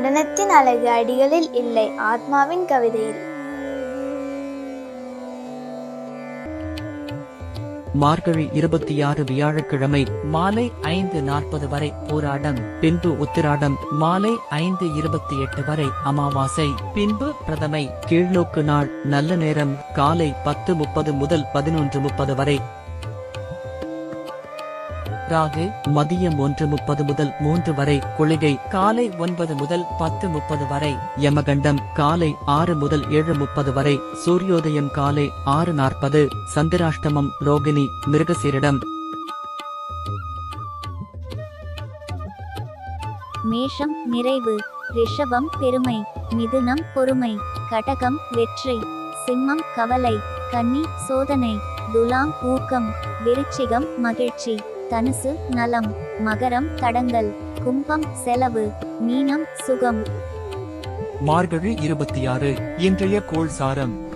நடனத்தின் அழகு அடிகளில் இல்லை ஆத்மாவின் கவிதையில். மார்கழி இருபத்தி ஆறு வியாழக்கிழமை மாலை ஐந்து நாற்பது வரை போராடம் பின்பு உத்திராடம் மாலை ஐந்து இருபத்தி எட்டு வரை அமாவாசை பின்பு பிரதமை கீழ்நோக்கு நாள் நல்ல நேரம் காலை பத்து முப்பது முதல் பதினொன்று முப்பது வரை ராகு மதியம் ஒன்று முப்பது முதல் மூன்று வரை குளிகை காலை ஒன்பது முதல் பத்து முப்பது வரை யமகண்டம் காலை ஆறு முதல் ஏழு முப்பது வரை சூரியோதயம் காலை ஆறு நாற்பது சந்திராஷ்டமம் ரோகிணி மிருகசீரிடம். மேஷம் நிறைவு ரிஷபம் பெருமை மிதுனம் பொறுமை கடகம் வெற்றி சிம்மம் கவலை கன்னி சோதனை துலாம் ஊக்கம் விருச்சிகம் மகிழ்ச்சி. தனுசு நலம் மகரம் தடங்கல் கும்பம் செலவு மீனம் சுகம். மார்கழி இருபத்தி ஆறு இன்றைய கோள் சாரம்